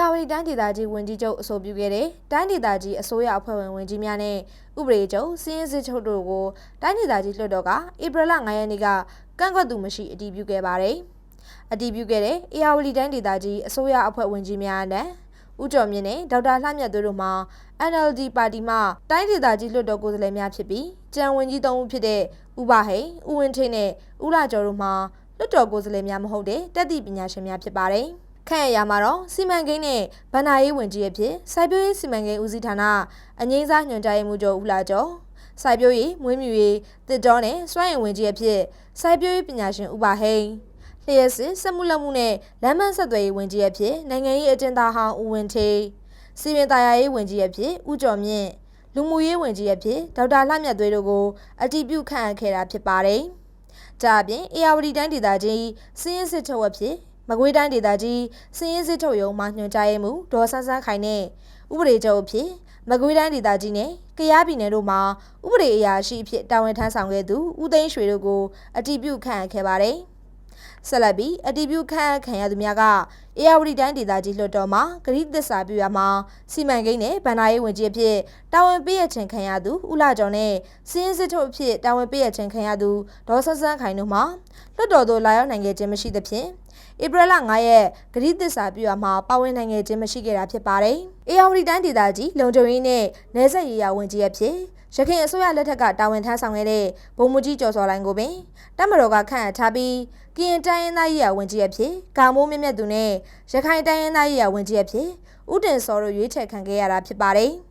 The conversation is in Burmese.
ယာဝတီတိုင်းဒေသကြီးဝန်ကြီးချုပ်အဆိုပြုခဲ့တဲ့တိုင်းဒေသကြီးအစိုးရအဖွဲ့ဝင်ဝန်ကြီးများနဲ့ဥပဒေချုပ်စီးရင်စစ်ချုပ်တို့ကိုတိုင်းဒေသကြီးလွှတ်တော်ကဧပြီလ9ရက်နေ့ကကန့်ကွက်သူမရှိအတည်ပြုခဲ့ပါတယ်။အတည်ပြုခဲ့တဲ့အေယာဝတီတိုင်းဒေသကြီးအစိုးရအဖွဲ့ဝင်ကြီးများနဲ့ဦးကျော်မြင့်နဲ့ဒေါက်တာလှမြတ်တို့တို့မှာ NLD ပါတီမှတိုင်းဒေသကြီးလွှတ်တော်ကိုယ်စားလှယ်များဖြစ်ပြီးကြံဝင်ကြီးသုံးဦးဖြစ်တဲ့ဦးဘဟိန်ဦးဝင်းထိန်နဲ့ဦးလာကျော်တို့မှာလွှတ်တော်ကိုယ်စားလှယ်များမဟုတ်တဲ့တက်သည့်ပညာရှင်များဖြစ်ပါတယ်။ ခန့်ရရမှာတော့စီမံကိန်းနဲ့ဗဏ္ဍာရေးဝန်ကြီးအဖြစ်စိုက်ပျိုးရေးစီမံကိန်းဦးစီးဌာနအငိမ့်စားညွှန်ကြားရေးမှူးချုပ်ဦးလာကျော်စိုက်ပျိုးရေးမွေးမြူရေးတစ်တော်နဲ့စွမ်းအင်ဝင်ကြီးအဖြစ်စိုက်ပျိုးရေးပညာရှင်ဦးပါဟိန်လျှက်စစ်စက်မှုလက်မှုနဲ့လမ်းမဆက်သွယ်ရေးဝင်ကြီးအဖြစ်နိုင်ငံရေးအကျဉ်းသားဟောင်းဦးဝင်းထေးစီမံသားရေးဝင်ကြီးအဖြစ်ဦးကျော်မြင့်လူမှုရေးဝင်ကြီးအဖြစ်ဒေါက်တာလှမြတ်သွေးတို့ကိုအတည်ပြုခန့်အပ်ခဲ့တာဖြစ်ပါတယ်။ဒါအပြင်အေယာဝတီတိုင်းဒေသကြီးစင်းရင်းစစ်ချုပ်အဖြစ် မကွေးတိုင်းဒေသကြီးစင်းရင်းစစ်ချုပ်ရုံးမှညွှန်ကြားရေးမှူးဒေါ်ဆန်းဆန်းခိုင်နဲ့ဥပဒေချုပ်အဖြစ်မကွေးတိုင်းဒေသကြီးနဲ့ကယားပြည်နယ်တို့မှာဥပဒေအရာရှိအဖြစ်တာဝန်ထမ်းဆောင်ခဲ့သူဦးသိန်းရွှေတို့ကိုအတည်ပြုခန့်အပ်ခဲ့ပါတယ်။ဆက်လက်ပြီးအတည်ပြုခန့်အပ်ခံရသူများကအေယာဝတီတိုင်းဒေသကြီးလွှတ်တော်မှာဂရိသစ္စာပြုရမှာစီမံကိန်းနဲ့ဗန္ဒာရေးဝန်ကြီးအဖြစ်တာဝန်ပေးရခြင်းခံရသူဦးလာကျော်နဲ့စင်းစစ်ထုတ်အဖြစ်တာဝန်ပေးရခြင်းခံရသူဒေါ်ဆန်းဆန်းခိုင်တို့မှလွှတ်တော်သို့လာရောက်နိုင်ခဲ့ခြင်းမရှိသဖြင့် ဧပြီလ9ရက်ဂရိသစ္စာပြုရမှာပါဝင်နိုင်ခဲ့ခြင်းမရှိခဲ့တာဖြစ်ပါတယ်။အေယာဝတီတိုင်းဒေသကြီးလုံခြုံရေးနဲ့နယ်စပ်ရေးရာဝန်ကြီးအဖြစ်ရခိုင်အစိုးရလက်ထက်ကတာဝန်ထမ်းဆောင်ခဲ့တဲ့ဗိုလ်မှူးကြီးကျော်စောလိုင်းကိုပင်တပ်မတော်ကခန့်အပ်ထားပြီးကရင်တိုင်းရင်းသားရေးရာဝန်ကြီးအဖြစ်ကာမိုးမြင့်မြတ်သူနဲ့ရခိုင်တိုင်းရင်းသားရေးရာဝန်ကြီးအဖြစ်ဦးတင်စောတို့ရွေးချယ်ခံခဲ့ရတာဖြစ်ပါတယ်။